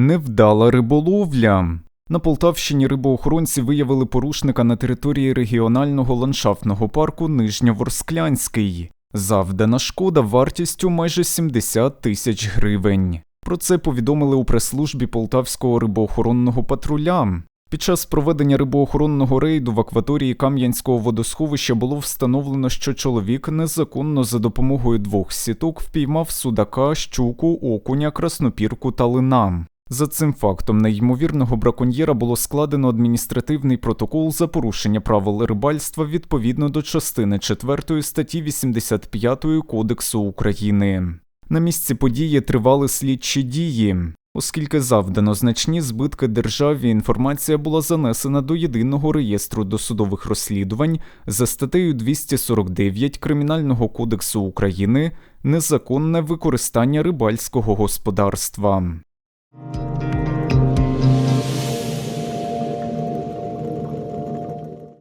Невдала риболовля. На Полтавщині рибоохоронці виявили порушника на території регіонального ландшафтного парку Нижньоворсклянський. Завдана шкода вартістю майже 70 тисяч гривень. Про це повідомили у прес-службі Полтавського рибоохоронного патруля. Під час проведення рибоохоронного рейду в акваторії Кам'янського водосховища було встановлено, що чоловік незаконно за допомогою двох сіток впіймав судака, щуку, окуня, краснопірку та лина. За цим фактом на ймовірного браконьєра було складено адміністративний протокол за порушення правил рибальства відповідно до частини 4 статті 85 Кодексу України. На місці події тривали слідчі дії. Оскільки завдано значні збитки державі, інформація була занесена до єдиного реєстру досудових розслідувань за статтею 249 Кримінального кодексу України незаконне використання рибальського господарства.